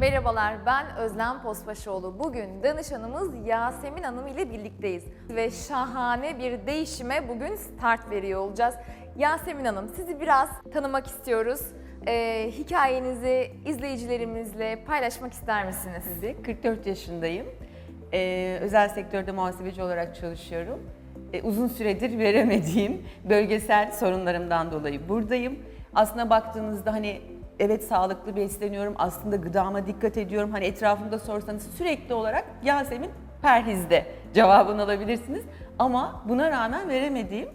Merhabalar, ben Özlem Pospaşoğlu. Bugün danışanımız Yasemin Hanım ile birlikteyiz. Ve şahane bir değişime bugün start veriyor olacağız. Yasemin Hanım, sizi biraz tanımak istiyoruz. Ee, hikayenizi izleyicilerimizle paylaşmak ister misiniz? Şimdi 44 yaşındayım. Ee, özel sektörde muhasebeci olarak çalışıyorum. Ee, uzun süredir veremediğim bölgesel sorunlarımdan dolayı buradayım. Aslına baktığınızda hani evet sağlıklı besleniyorum, aslında gıdama dikkat ediyorum. Hani etrafımda sorsanız sürekli olarak Yasemin perhizde cevabını alabilirsiniz. Ama buna rağmen veremediğim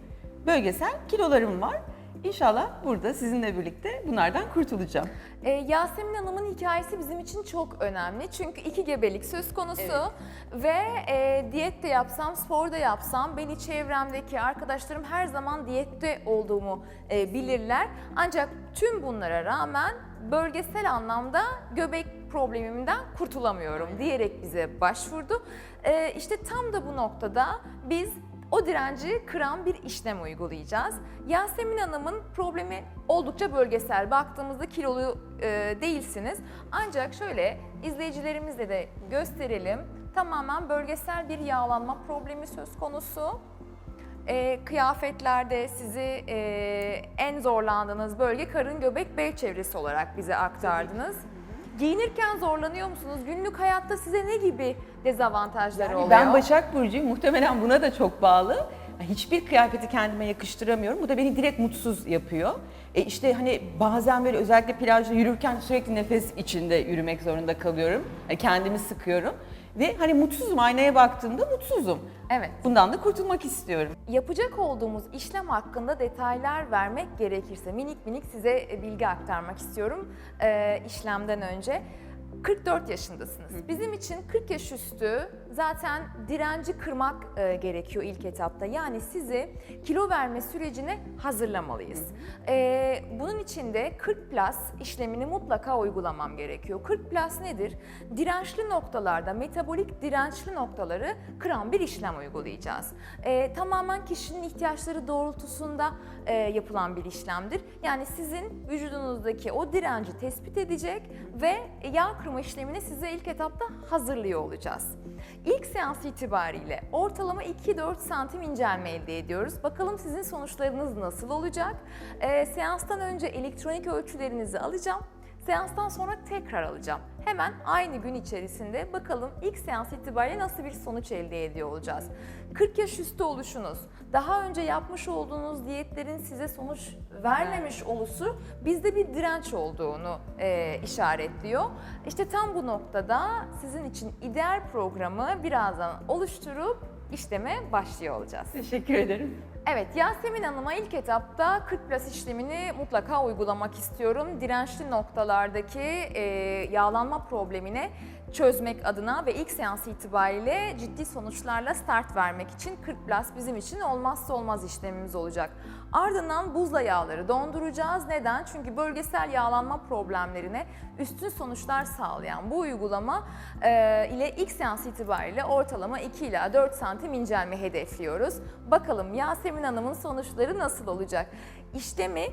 bölgesel kilolarım var. İnşallah burada sizinle birlikte bunlardan kurtulacağım. Ee, Yasemin Hanım'ın hikayesi bizim için çok önemli. Çünkü iki gebelik söz konusu ve e, diyet de yapsam, spor da yapsam beni çevremdeki arkadaşlarım her zaman diyette olduğumu e, bilirler. Ancak tüm bunlara rağmen bölgesel anlamda göbek problemimden kurtulamıyorum diyerek bize başvurdu. E, işte tam da bu noktada biz o direnci kıran bir işlem uygulayacağız. Yasemin Hanım'ın problemi oldukça bölgesel. Baktığımızda kilolu e, değilsiniz. Ancak şöyle izleyicilerimizle de gösterelim. Tamamen bölgesel bir yağlanma problemi söz konusu. E, kıyafetlerde sizi e, en zorlandığınız bölge karın göbek bel çevresi olarak bize aktardınız. Giyinirken zorlanıyor musunuz? Günlük hayatta size ne gibi dezavantajları oluyor? Ben Başak Burcu'yum. Muhtemelen buna da çok bağlı. Hiçbir kıyafeti kendime yakıştıramıyorum. Bu da beni direkt mutsuz yapıyor. E işte hani bazen böyle özellikle plajda yürürken sürekli nefes içinde yürümek zorunda kalıyorum. Yani kendimi sıkıyorum. Ve hani mutsuzum aynaya baktığımda mutsuzum. Evet. Bundan da kurtulmak istiyorum. Yapacak olduğumuz işlem hakkında detaylar vermek gerekirse minik minik size e, bilgi aktarmak istiyorum e, işlemden önce. 44 yaşındasınız. Bizim için 40 yaş üstü zaten direnci kırmak e, gerekiyor ilk etapta. Yani sizi kilo verme sürecine hazırlamalıyız. E, bunun için de 40 plus işlemini mutlaka uygulamam gerekiyor. 40 plus nedir? Dirençli noktalarda, metabolik dirençli noktaları kıran bir işlem uygulayacağız. E, tamamen kişinin ihtiyaçları doğrultusunda e, yapılan bir işlemdir. Yani sizin vücudunuzdaki o direnci tespit edecek ve yağ kırma işlemini size ilk etapta hazırlıyor olacağız. İlk seans itibariyle ortalama 2-4 santim incelme elde ediyoruz. Bakalım sizin sonuçlarınız nasıl olacak? E, seanstan önce elektronik ölçülerinizi alacağım. Seanstan sonra tekrar alacağım. Hemen aynı gün içerisinde bakalım ilk seans itibariyle nasıl bir sonuç elde ediyor olacağız. 40 yaş üstü oluşunuz, daha önce yapmış olduğunuz diyetlerin size sonuç vermemiş oluşu bizde bir direnç olduğunu e, işaretliyor. İşte tam bu noktada sizin için ideal programı birazdan oluşturup işleme başlıyor olacağız. Teşekkür ederim. Evet, Yasemin Hanım'a ilk etapta 40 plus işlemini mutlaka uygulamak istiyorum. Dirençli noktalardaki e, yağlanma problemine çözmek adına ve ilk seans itibariyle ciddi sonuçlarla start vermek için 40 plus bizim için olmazsa olmaz işlemimiz olacak. Ardından buzla yağları donduracağız. Neden? Çünkü bölgesel yağlanma problemlerine üstün sonuçlar sağlayan bu uygulama e, ile ilk seans itibariyle ortalama 2 ila 4 santim incelme hedefliyoruz. Bakalım Yasemin Hanım'ın sonuçları nasıl olacak? İşlemi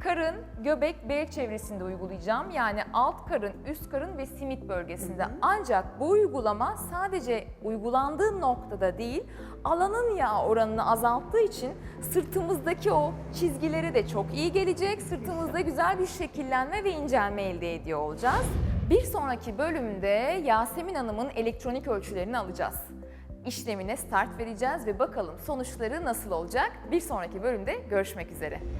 karın, göbek, bel çevresinde uygulayacağım. Yani alt karın, üst karın ve simit bölgesinde. Ancak bu uygulama sadece uygulandığı noktada değil, alanın yağ oranını azalttığı için sırtımızdaki o çizgilere de çok iyi gelecek. Sırtımızda güzel bir şekillenme ve incelme elde ediyor olacağız. Bir sonraki bölümde Yasemin Hanım'ın elektronik ölçülerini alacağız işlemine start vereceğiz ve bakalım sonuçları nasıl olacak? Bir sonraki bölümde görüşmek üzere.